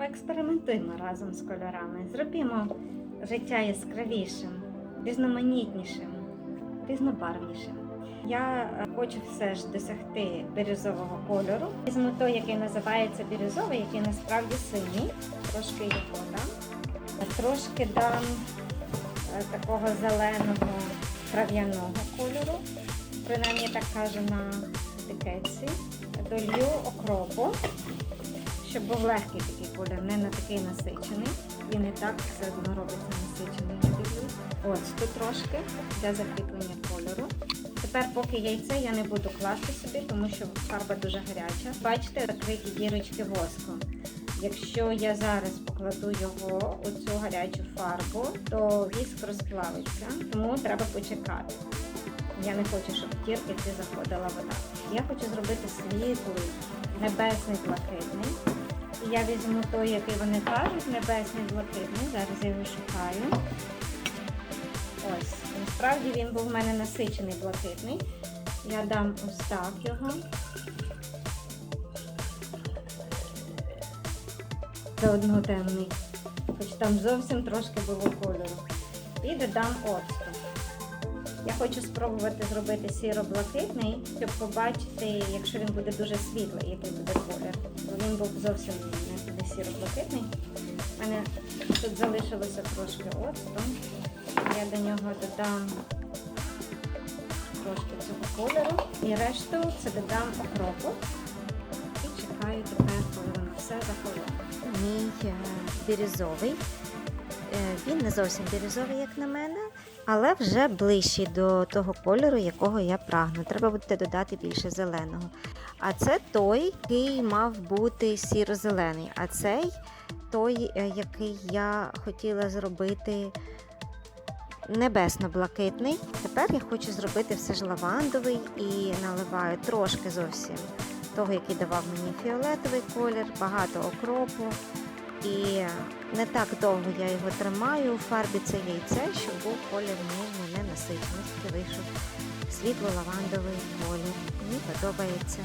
Поекспериментуємо разом з кольорами. Зробімо життя яскравішим, різноманітнішим, різнобарвнішим. Я е, хочу все ж досягти бірюзового кольору. Візьму той, який називається бірюзовий, який насправді синій. Трошки його дам. Трошки дам е, такого зеленого трав'яного кольору. Принаймні так каже на етикетці. Долью окропу, щоб був легкий такий колір, не на такий насичений. І так все одно робиться насичений. я дивлюсь. Ось тут трошки для закріплення кольору. Тепер, поки яйце я не буду класти собі, тому що фарба дуже гаряча. Бачите, закриті дірочки воску. Якщо я зараз покладу його у цю гарячу фарбу, то віск розплавиться, тому треба почекати. Я не хочу, щоб в дірки заходила вода. Я хочу зробити світлий, небесний блакитний. І я візьму той, який вони кажуть, небесний блакитний. Зараз я його шукаю. Ось, насправді він був в мене насичений блакитний. Я дам ось так його. Заодно темний. Хоч там зовсім трошки було кольору. І додам оцту. Я хочу спробувати зробити сіро-блакитний, щоб побачити, якщо він буде дуже світлий, який буде колір. Він був зовсім не, не сіро-блакитний. У мене тут залишилося трошки оцту. Я до нього додам трошки цього кольору. І решту це додам окропу. І чекаю тепер, коли воно все захолоне. Мій е, бірюзовий. Е, Він не зовсім бірюзовий, як на мене, але вже ближчий до того кольору, якого я прагну. Треба буде додати більше зеленого. А це той, який мав бути сіро-зелений. А цей той, е, який я хотіла зробити небесно-блакитний. Тепер я хочу зробити все ж лавандовий і наливаю трошки зовсім того, який давав мені фіолетовий колір, багато окропу. І не так довго я його тримаю у фарбі це яйце, щоб був колір мій не насичений. Тільки вийшов світло-лавандовий колір. Мені подобається.